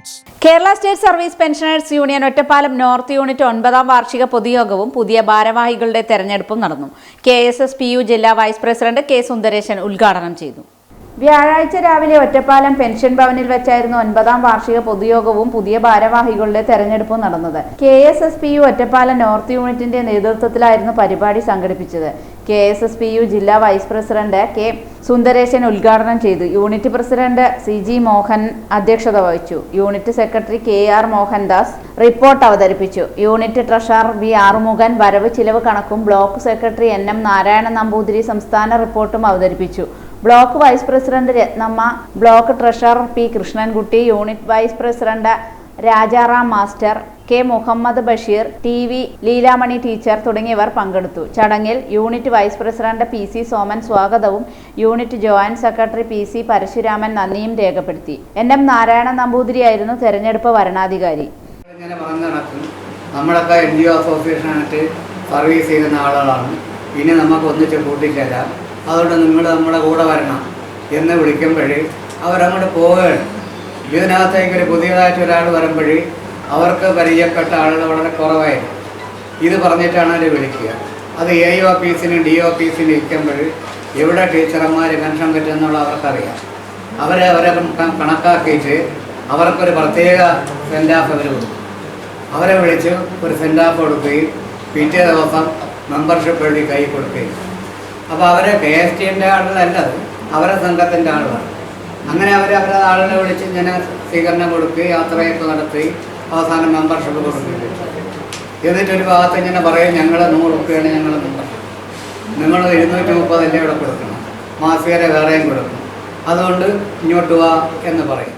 diamonds Kerala state service pensioners union Ottapalam north unit ഒൻപതാം വാർഷിക പൊതുയോഗവും പുതിയ ഭാരവാഹികളുടെ തെരഞ്ഞെടുപ്പും നടന്നു. K S S P U ജില്ലാ വൈസ് പ്രസിഡന്റ് കെ സുന്ദരേശൻ ഉദ്ഘാടനം ചെയ്തു. വ്യാഴാഴ്ച രാവിലെ ഒറ്റപ്പാലം പെൻഷൻ ഭവനിൽ വെച്ചായിരുന്നു ഒൻപതാം വാർഷിക പൊതുയോഗവും പുതിയ ഭാരവാഹികളുടെ തെരഞ്ഞെടുപ്പും നടന്നത്. K S S P U Ottapalam north യൂണിറ്റിന്റെ നേതൃത്വത്തിലായിരുന്നു പരിപാടി സംഘടിപ്പിച്ചത്. K S S P U ജില്ലാ വൈസ് പ്രസിഡന്റ് കെ സുന്ദരേശൻ ഉദ്ഘാടനം ചെയ്തു. Unit president C G Mohan അധ്യക്ഷത വഹിച്ചു. Unit secretary K R Mohandas report അവതരിപ്പിച്ചു. യൂണിറ്റ് ട്രഷറർ വി ആറുമുഖൻ വരവ് ചിലവ് കണക്കും block secretary N M Narayana Namboothiri സംസ്ഥാന റിപ്പോർട്ടും അവതരിപ്പിച്ചു. Block vice president Rathnamma block treasurer P Krishnankutty unit vice president Rajaram master K Muhammad Basheer T V Leelamani teacher തുടങ്ങിയവർ പങ്കെടുത്തു. ചടങ്ങിൽ unit vice president P C Soman സ്വാഗതവും unit joint secretary P C Parasuraman നന്ദിയും രേഖപ്പെടുത്തി. N M Narayana നമ്പൂതിരിയായിരുന്നു തെരഞ്ഞെടുപ്പ് വരണാധികാരി. നമ്മളൊക്കെ എൻ ജി ഒ അസോസിയേഷനായിട്ട് സർവീസ് ചെയ്യുന്ന ആളുകളാണ്. ഇനി നമുക്ക് ഒന്നിച്ച് കൂട്ടിച്ചേരാം. അതുകൊണ്ട് നിങ്ങൾ നമ്മുടെ കൂടെ വരണം എന്ന് വിളിക്കുമ്പോഴേ അവരങ്ങോട്ട് പോവുകയാണ്. ഇതിനകത്തേക്ക് ഒരു പുതിയതായിട്ട് ഒരാൾ വരുമ്പോഴേ അവർക്ക് പരിചയപ്പെട്ട ആളുകൾ വളരെ കുറവായിരുന്നു. ഇത് പറഞ്ഞിട്ടാണ് അവർ വിളിക്കുക. അത് എ ഓഫീസിനും ഡി ഓഫീസിനും ഇരിക്കുമ്പോൾ എവിടെ ടീച്ചർമാർ പെൻഷൻ പറ്റുമെന്നുള്ള അവർക്കറിയാം. അവരെ അവരെ കണ- കണക്കാക്കിയിട്ട് അവർക്കൊരു പ്രത്യേക സെൻഡ് ഓഫ് അവർ കൊടുക്കും. അവരെ വിളിച്ച് ഒരു സെൻഡ് ഓഫ് കൊടുക്കുകയും പിറ്റേ ദിവസം മെമ്പർഷിപ്പ് എഴുതി കൈ കൊടുക്കുകയും അപ്പോൾ അവരെ കെ എസ് ടിന്റെ ആളുകളല്ലത് അവരെ സംഘത്തിന്റെ ആളുകളാണ്. അങ്ങനെ അവർ അവരെ ആളുകളെ വിളിച്ച് ഇങ്ങനെ സ്വീകരണം കൊടുക്കുക യാത്രയൊക്കെ നടത്തി അവസാനം മെമ്പർഷിപ്പ് കൊടുക്കുകയും. എന്നിട്ട് ഒരു ഭാഗത്ത് ഇങ്ങനെ പറയും ഞങ്ങൾ നൂറ് റുപ്യാണ് ഞങ്ങൾ മെമ്പർഷിപ്പ് നിങ്ങൾ ഇരുന്നൂറ്റി മുപ്പതല്ലേ ഇവിടെ കൊടുക്കണം. മാസികരെ വേറെയും കൊടുക്കണം. അതുകൊണ്ട് ഇങ്ങോട്ട് വാ എന്ന് പറയും.